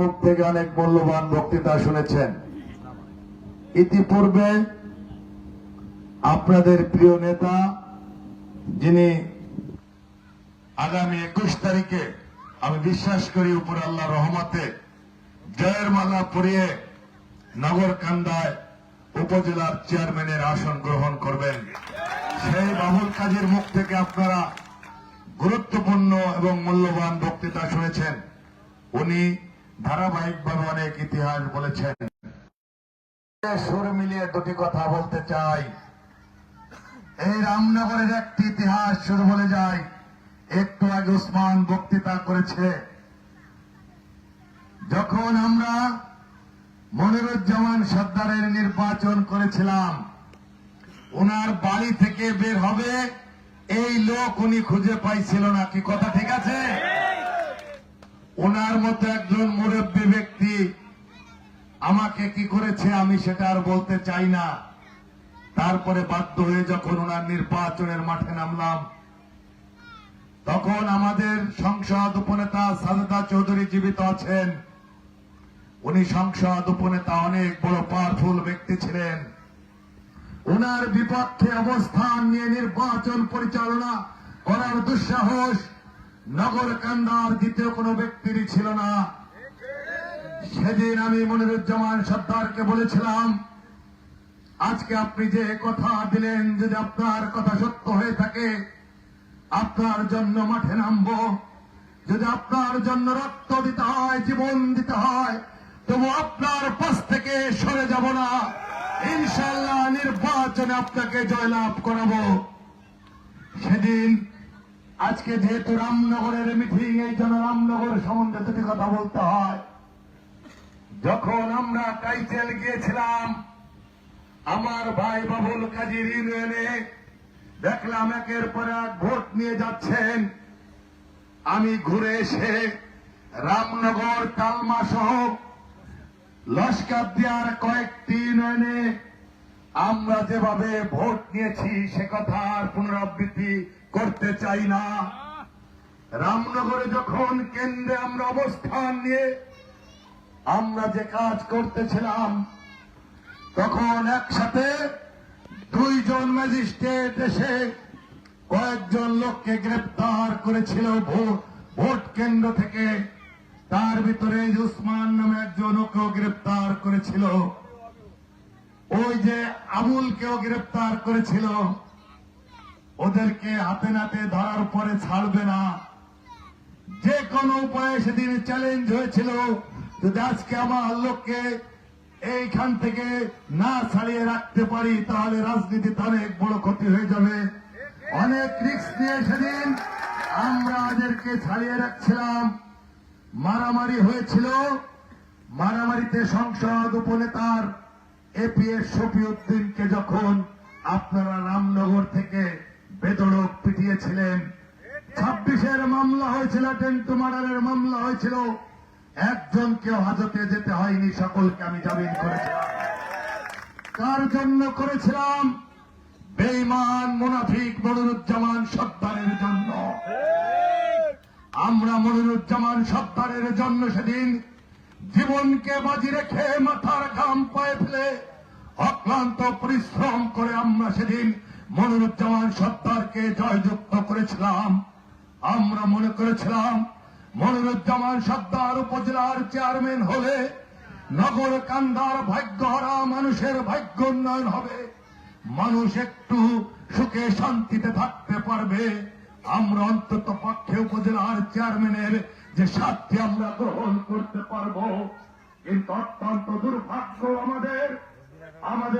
মুখ থেকে অনেক মূল্যবান বক্তৃতা শুনেছেন। ইতিপূর্বে আপনাদের প্রিয় নেতা, যিনি আগামী একুশ তারিখে, আমি বিশ্বাস করি উপর আল্লাহ রহমতে জয়ের মালা পরিয়ে নগরকান্দায় উপজেলার চেয়ারম্যানের আসন গ্রহণ করবেন। সেই বাবুল কাজীর মুখ থেকে আপনারা গুরুত্বপূর্ণ এবং মূল্যবান বক্তৃতা শুনেছেন। উনি ধারাবাহিকভাবে অনেক ইতিহাস বলেছেন। সুর মিলিয়ে দুটি কথা বলতে চাই। এই রামনগরের একটি ইতিহাস শুরু বলে যায় একটু আগে উসমান বক্তৃতা করেছে। যখন আমরা মনিরুজ্জামান সর্দারের নির্বাচন করেছিলাম ওনার বাড়ি থেকে বের হবে, এই লোক উনি খুঁজে পাইছিল না। কি কথা ঠিক আছে? ওনার মতো একজন মুরব্বী ব্যক্তি আমাকে কি করেছে আমি সেটা আর বলতে চাই না। তারপরে বাধ্য হয়ে যখন ওনার নির্বাচনের মাঠে নামলাম, তখন আমাদের সংসদ উপনেতা সাজদা চৌধুরী জীবিত আছেন। উনি সংসদ উপনেতা, অনেক বড় পাওয়ারফুল ব্যক্তি ছিলেন। ওনার বিপক্ষে অবস্থান নিয়ে নির্বাচন পরিচালনা করার দুঃসাহস নগর কান্দার দ্বিতীয় কোনো ব্যক্তিরই ছিল না। সেদিন আমি মনিরুজ্জামান সর্দারকে বলেছিলাম, আজকে আপনি যে কথা দিলেন, যদি আপনার কথা সত্য হয়ে থাকে, আপনার জন্য মাঠে নামবো। যদি আপনার জন্য রক্ত দিতে হয়, জীবন দিতে হয়, তবু আপনার পাশ থেকে সরে যাব না। ইনশাল্লাহ নির্বাচনে আপনাকে জয়লাভ করাবো। সেদিন আজকে যেহেতু রামনগরের মিটিং এই জন্য রামনগর সম্বন্ধে দুটি কথা বলতে হয়। যখন আমরা টাইটেল গিয়েছিলাম, আমার ভাই বাবুল কাজীর ইউনিয়নে দেখলাম একের পর এক ভোট নিয়ে যাচ্ছেন। আমি ঘুরে এসে রামনগর তালমা সহ লস্কর কয়েকটি ইউনিয়নে আমরা যেভাবে ভোট নিয়েছি, সে কথার পুনরাবৃত্তি করতে চাই না। রামনগরে যখন কেন্দ্রে আমরা অবস্থান নিয়ে আমরা যে কাজ করতেছিলাম, তখন একসাথে দুইজন ম্যাজিস্ট্রেট এসে কয়েকজন লোককে গ্রেপ্তার করেছিল ভোট কেন্দ্র থেকে। তার ভিতরে উসমান নামে একজন ওকেও গ্রেপ্তার করেছিল। ওই যে আবুলকেও গ্রেপ্তার করেছিল। ওদেরকে হাতে নাতে ধরার পরে ছাড়বে না। যে কোনো উপায়ে সেদিন চ্যালেঞ্জ হয়েছিল। যদি আজকে আমার লোককে এইখান থেকে না ছাড়িয়ে রাখতে পারি, তাহলে রাজনীতিতে অনেক বড় ক্ষতি হয়ে যাবে। অনেক রিস্ক নিয়ে সেদিন আমরা ওদেরকে ছাড়িয়ে রাখছিলাম। মারামারি হয়েছিল। মারামারিতে সংসদ উপনেতার এপিএস শফিউদ্দিনকে যখন আপনারা রামনগর থেকে বেদড়ক পিটিয়েছিলেন। ছাব্বিশের মামলা হয়েছিল, টেন্টু মার্ডারের মামলা হয়েছিল। একজনকেও হাজতে যেতে হয়নি, সকলকে আমি জামিন করেছিলাম। কার জন্য করেছিলাম? বেইমান মুনাফিক মনিরুজ্জামান সর্দারের জন্য। আমরা মনিরুজ্জামান সর্দারের জন্য সেদিন জীবনকে বাজি রেখে মাথার ঘাম পায়ে ফেলে অক্লান্ত পরিশ্রম করে আমরা সেদিন মনিরুজ্জামান সর্দারকে জয়যুক্ত করেছিলাম। আমরা মনে করেছিলাম, মনিরুজ্জামান সর্দার উপজেলার চেয়ারম্যান হলে নগর কান্দার ভাগ্যহারা মানুষের ভাগ্য উন্নয়ন হবে। মানুষ একটু সুখে শান্তিতে থাকতে পারবে। আমরা অন্তত পক্ষে উপজেলার চেয়ারম্যানের যে সাথে আমরা গ্রহণ করতে পারব, কিন্তু অত্যন্ত দুর্ভাগ্য আমাদের আমাদের